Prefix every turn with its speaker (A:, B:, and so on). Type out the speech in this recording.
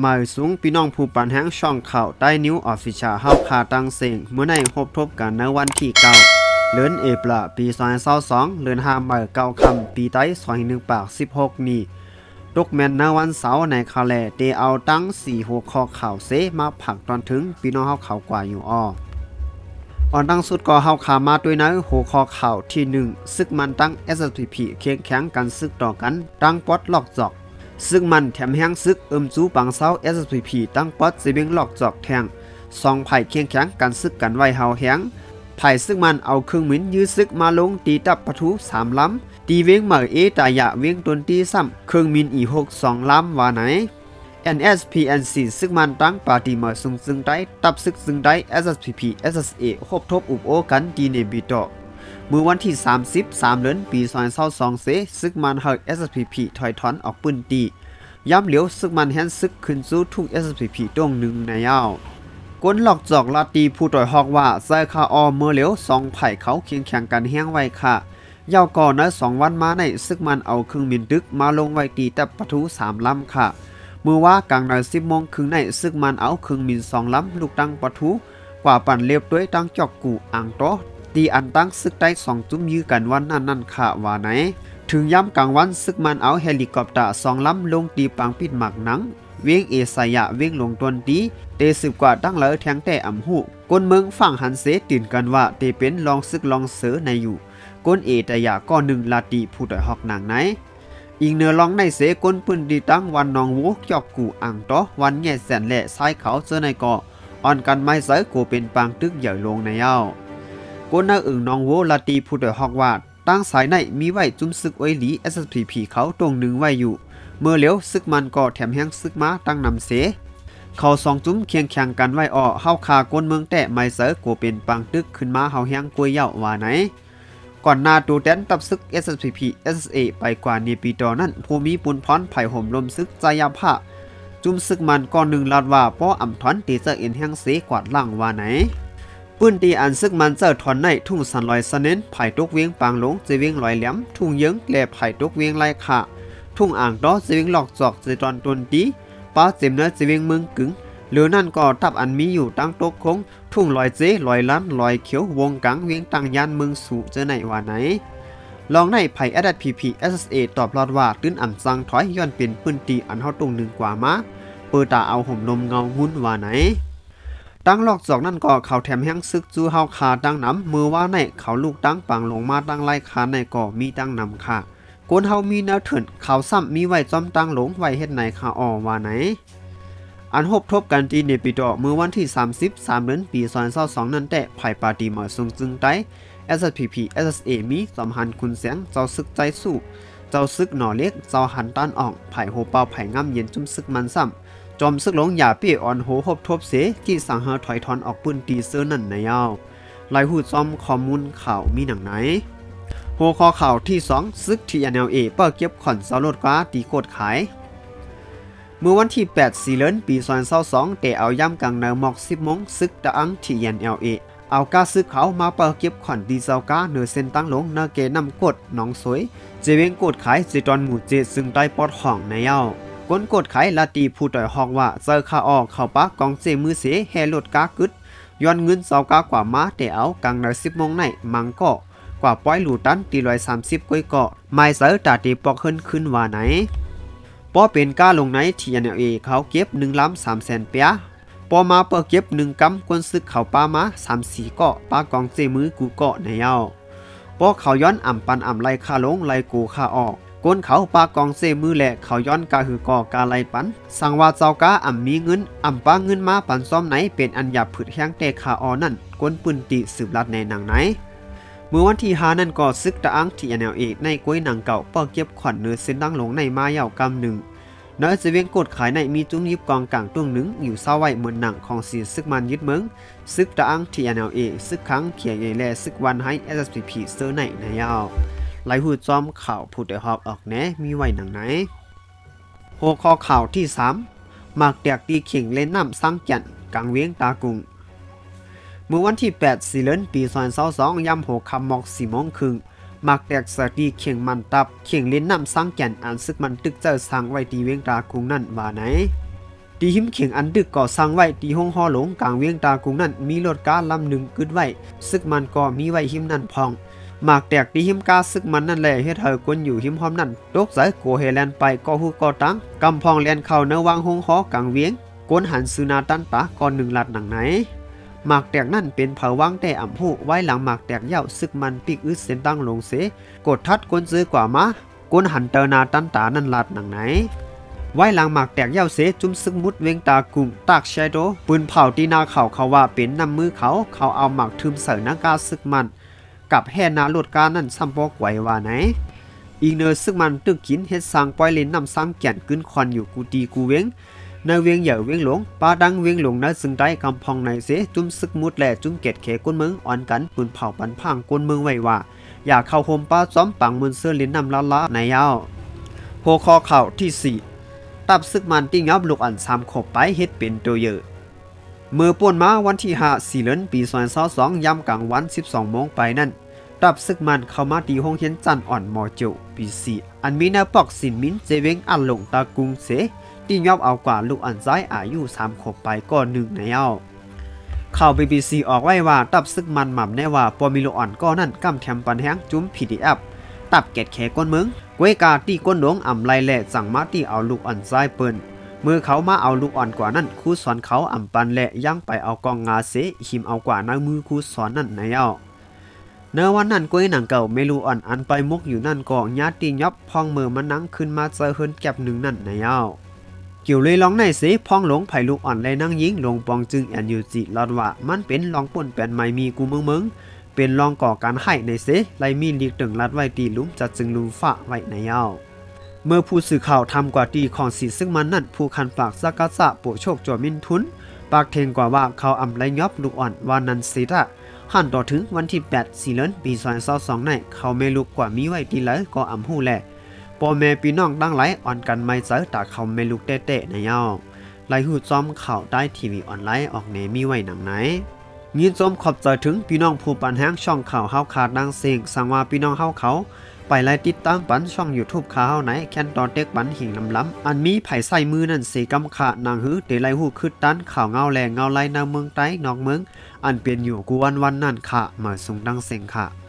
A: หมายสูงพี่น้องผู้ปันแห้งช่องข่าวใต้นิ้วออฟฟิเชียลเฮาคาตังเสียงเมื่อในพบทบกันในวันที่เก้าเดือนเอพลปี2022เดือน5มื้อเก้าคำปีไต้2018ปาก16นี้ตกแมนในวันเสาร์ในคาแลเตเอาตั้ง4หัวข้อข่าวเสมาผักตอนถึงพี่น้องเฮาข่าวกว่าอยู่อ้อออนตั้งสุดก็เฮาขามาด้วยนะหัวข้อข่าวที่1ซึกมันตั้ง SPP เคียงแข็งกันซึกต่อกัน ตั้งปอดลอกจอก ซึ่งมันแถมแห้งซึกเอิมจูปังเซา SPP ตั้งปอดสิเบงหลอกจอกแทงสองไผ่เคียงแข็งกันซึกกันไว้เฮาแห้งไผ่ซึ่งมันเอาเครื่องมินยื้อซึกมาลงตีตับปะทุสามลำตีเวียงเหมอเอตายะเวียงตนตีซ้ำเครื่องมินอีหกสองลำว่าไหน NSPNC ซึ่งมันตั้งปาตีเมาซุงซึ่งได้ตับซึกซึ่งได้ SSPP SSA ครบทบอุบโอกันดีเนบิโต มือวันที่30 3เดือนปี2022เสซึกมันเฮก SSPP ถอยถอนออกปืนตีย้ำเหลียวซึกมันแฮนซึกขึ้นสู้ทุก SSPP ตรงหนึ่งในยาวกวนหลอกจอกลาตีผู้ต่อยฮอกว่าไซคาออเมื่อเหลียวสองไผ่เขาเคียงแข่งกันแห้งไว้ค่ะยาวก่อนนะสองวันมาในซึกมันเอาเครื่องบินดึกมาลงไว้ตีแต่ประตูสามลำค่ะมือว่ากลางนาสิบโมงครึ่งในซึ่งมันเอาเครื่องบินสองลำลูกตั้งปะทุกว่าปั่นเรียบด้วยตั้งจอกกูอ่างโต ตีอันตั้งซึกได้สองจุ้มยื้อกันวันนั้นนั่นค่ะว่าไหน ถึงย้ำกลางวันซึกมันเอาเฮลิคอปเตอร์สองลำลงตีปังปิดหมักหนัง เวียงเอสายะเวียงลงตวนตีเตสืบกว่าตั้งเลอแทงแต่อ่ำหูกนเมืองฝั่งหันเสตื่นกันว่าเตเป็นลองซึกลองเสือในอยู่ก้นเอตยะก็หนึ่งลาตีผู้ต่อยหอกหนังไหนอีกเนื้อลองในเสกนปืนดีตั้งวันนองวูจอกกูอ่างตอวันแง่แสนแหละซ้ายเขาเสื้อในเกออ่อนกันไม่เสยกูเป็นปางตึกใหญ่ลงในเย้า กนนาอึ่งนองโวลาตีผู้ดยฮอกว่าตั้งสายในมีไว้จุ้มซึกไว้หลี SPP เขาตรงหนึ่งไว้อยู่ เมื่อเลี้ยวซึกมันก็แถมแห้งซึกมาตั้งนำเส เขาสองจุ้มเคียงแข่งกันไว้อ้อเฮาคากนเมืองแต่ไม่เสยกูเป็นปางตึกขึ้นมาเฮาแห้งกวยเย้าว่าไหน ก่อนหน้าตูแดนตับซึก SPP SSA ไปกว่าเนปีตอนั้นภูมิปุนพรไผ่ห่มลมซึกใจยาผ้าจุ้มซึกมันก่อนหนึ่งลาดว่าป้ออ่ำถอนตีเจอเอ็นแห้งเสกวาดล่างว่าไหน ปืนตีอันซึกมันเจอถอนในทุ่งสันลอยสเน้นไผ่ตกเวียงปางหลงเจเวียงลอยแหลมทุ่งเยิงแลไผ่ตกเวียงไรขาทุ่งอ่างดอเจเวียงหลอกจอกเจตอนตนตีป้าเจมเนื้อเจเวียงเมืองกึ่งหรือนั่นก็ทับอันมีอยู่ตั้งตกคง ทุ่งลอยเจลอยล้านลอยเขียววงกังเวียงตังยานเมืองสู่เจอไหนว่าไหนลองในไผ่ SPP SSA ตอบรอดว่าตื้นอ่ำซังถอยย้อนเป็นพื้นตีอันเฮาตรงหนึ่งกว่ามาเปิดตาเอาห่มลมเงาหุ้นว่าไหน ตั้งหลอกจอกนั่นก็เขาแถมแห้งซึกจูเฮาคาตั้งน้ำมือว่าในเขาลูกตั้งปังลงมาตั้งไล่คาในก็มีตั้งนำค่ะกวนเฮามีแนวเถินเขาซ้ำมีไว้จอมตั้งหลงไว้เฮ็ดไหนค่ะอ่อว่าไหน อันพบทบกันที่เนปิโตอเมื่อวันที่ 30 3เดือนปี2022นั้นแต่ไผ่ปาตีหมอซุงจึงไต้ SPP SSA มีสัมพันคุณเสียงเจ้าซึกใจสู้ เจ้าซึกหน่อเล็กเจ้าหันต้านออกไผ่โหเป่าไผ่ง่ำเย็นจุ่มซึกมันซ้ำ จอมซึกหลงอย่าเปี้ยอ่อนโหหบทบเสที่สั่งเฮาถอยทอนออกปืนตีเสื้อนั่นในยาวลายหูจอมข้อมูลข่าวมีหนังไหนหัวข้อข่าวที่ 2 ซึก TNLA เอเปิดเก็บขอนเสาโลดกว่าตีโกดขาย เมื่อวันที่ 8 สีเดือนปี2022แต่เอาย่ำกลางแนวหมอก 10โมงซึกตะอัง TNLA เอเอาก้าซึกเขามาเปิดเก็บขอนดีเซลก้าเหนือเส้นตั้งหลงเนเกนำกดหนองสวยเจเวงกดขายจีตอนหมู่เจซึ่งใต้ปอดห้องในเย้า ก้นกดไขลาตีผู้ต่อยฮอกว่าเจอคาออกเข้าปากกองเจมือเสแฮรถกากึดย้อนเงินเสากากว่ามาแต่เอากลางใน10โมงในมังก็กว่าป้อยหลูตันตีร้อยสามสิบก้อยเกาะไม่เสอตาตีปอกขึ้นขึ้นว่าไหนป้อเป็นก้าลงในทีเอ็นเอเขาเก็บ1ล้ำ3แสนเปียพอมาเปิดเก็บ1กำกวนซึกเขาป้ามา3 4เกาะป้ากองเจมือกูเกาะในเย้าพอเขาย้อนอ่ำปันอ่ำไล่คาลงไล่กูคาออก ก้นเขาปากองเซมือแหละเขาย้อนกาหือก่อกาไลปัน สั่งว่าเจ้ากาอ่ำมีเงินอ่ำป้าเงินมาปันซ่อมไหนเป็นอันหยาบผึดแห้งแต่ขาออนั่นก้นปืนติสืบลัดในหนังไหนเมื่อวันที่หานั่นก็ซึกตะอังที่แนลเอกในกล้วยหนังเก่าปิดเก็บขวัญเนื้อเส้นดั้งหลงในมาเย่ากำหนึ่งน้อยจะเวียงกดขายในมีจุ้มยิบกองกลางตุ้งหนึ่งอยู่เศร้าไว้เหมือนหนังของสีซึกมันยึดเมืองซึกตะอังที่แนลเอซึกครั้งเขียเอแลซึกวันให้ SSPP เซอร์ในในยาว ไหลหูจอมข่าวผู้ได้ฮอกออกแหนมีไว้หนังไหนหัวข้อข่าวที่3มากแตกตีเข่งเล่นน้ำสร้างจันกลางเวียงตากุงเมื่อวันที่8สิเลนปี2022ย่ำหัวคำมอก4โมงครึ่งมากแตกสตีเข่งมันตับ เข่งเล่นน้ำสร้างจันอันซึกมันตึกเจอสร้างไว้ตีเวียงตากุงนั่นว่าไหนตีหิมเข่งอันดึกก่อสร้างไว้ตีห้องฮอหลงกลางเวียงตากุงนั้นมีรถก้าลำหนึ่งกึดไว้ซึกมันก็มีไว้หิมนั่นพอง หมากแตกตีหิมกาซึกมันนั่นแหละเฮ็ดให้กวนอยู่หิมพร้อมนั่นตกสายโกเฮแลนไปก็ฮู้ก็ตังกำพองแลนเข้าเนวังหงหอกลางเวียงกวนหันซือนาตันตาก่อนหนึ่งลัดหนังไหนหมากแตกนั่นเป็นเผาวังแต่อ่ำผู้ไว้หลังหมากแตกเย้าซึกมันปิกอึดเส้นตั้งลงเสกดทัดกวนซื้อกว่ามากวนหันเตอนาตันตานั่นลัดหนังไหนไว้หลังหมากแตกเย้าเสจุ้มซึกมุดเวงตากุ่งตากแชโดปืนเผาตีนาเขาเขาว่าเป็นนำมือเขาเขาเอาหมากทึมใส่นากาซึกมัน กับแห่นาโลดการนั่นซ้ำบอกไหวว่าไหนอีกเนอซึกมันตึกกินเฮ็ดสร้างปล่อยเลนนำซ้ำแก่นกึนคอนอยู่กูตีกูเวงในเวียงเหย่าเวียงหลงปาดังเวียงหลงนะซึ่งได้กำพองในเสจุ้มซึกมุดแหล่จุ้มเกตเขก้นเมืองอ่อนกันปืนเผาปันพังก้นเมืองไว้ว่า อย่าเข้าโฮมป้าซ้อมปังมือเสื้อลิ้นนำลาลาในยาวโพคอเข่าที่สี่ตับซึกมันติ้งยับลูกอันซ้ำขบไปเฮ็ดเป็นตัวเยอะเมื่อป่วนมาวันที่5สี่เดือนปี2022ยามกลางวัน12โมงไปนั่น ตับซึกมันเข้ามาตีห้องเฮียนจันอ่อนมอจวปีสีอันมีแนวปอกสินมินเจเวงอันหลงตากุงเสที่ยอบเอากว่าลูกอันซ้ายอายุสามขบไปก็หนึ่งในเอาข่าว BBC ออกไว้ว่าตับซึกมันหม่ำแน่ว่าปอมิโลอ่อนก็นั่นกำแถมปันแฮงจุ้ม PDF ตับเกตแขก้นเมืองกวยกาตีก้นหลวงอ่ำไลแหล่สั่งมาตีเอาลูกอ่อนซ้ายเปิ้นเมื่อเขามาเอาลูกอ่อนกว่านั้นครูสอนเขาอ่ำปันแหละย่างไปเอากองงาเสหิมเอากว่าในมือครูสอนนั่นในเอา เนื้อวันนั้นก้อยหนังเก่าเมลูอ่อนอันไปมุกอยู่นั่นก็ญาติยับพองมือมันนั่งขึ้นมาเจอเฮินแก็บหนึ่งนั่นในเอาเกี่ยวเลยลองในสิพองหลงไผ่ลูกอ่อนเลยนั่งยิงลงปองจึงแอนยูจิลอดว่ามันเป็นลองป่นแปนไม่มีกูเมืองเมืองเป็นลองก่อการให้ในเสไลมีลีกตึงรัดไว้ตีลุมจัดจึงลุมฝะไว้ในเอาเมื่อผู้สื่อข่าวทำกว่าตีของสีซึ่งมันนั่นผู้คันปากสักกะสะโปะโชคจวมินทุน ปากเทงกว่าว่าเขาอำไรยอบลูกอ่อนวานันสิระ หันต่อถึงวันที่8สีเลินปี2022ในเขาไม่ลุกกว่ามีไว้ปีเลยก็อำหู้แหละปอแม่พี่น้องตั้งหลายอ่อนกันไม่เจอตาเขาไม่ลุกเตะๆในเย้าไลหูจอมข่าวได้ทีวีออนไลน์ออกเนมีไว้หนังไหนยินจมขอบใจถึงพี่น้องผู้ปันแห้งช่องข่าวเฮาขาดดังเสียงสั่งว่าพี่น้องเฮาเขา ไปไล่ติดตามปันช่อง YouTube ข่าวเฮาไหนแคนตอนเต็กปันหิงลำล้ำอันมีไผ่ใส่มือนั่นเสกำขะนางหือเตไลหูคืดตันข่าวเงาแรงเงาไล่นาเมืองใต้นอกเมือง อันเปลี่ยนอยู่กูวันวันนั่นค่ะมาสูงดังเสียงค่ะ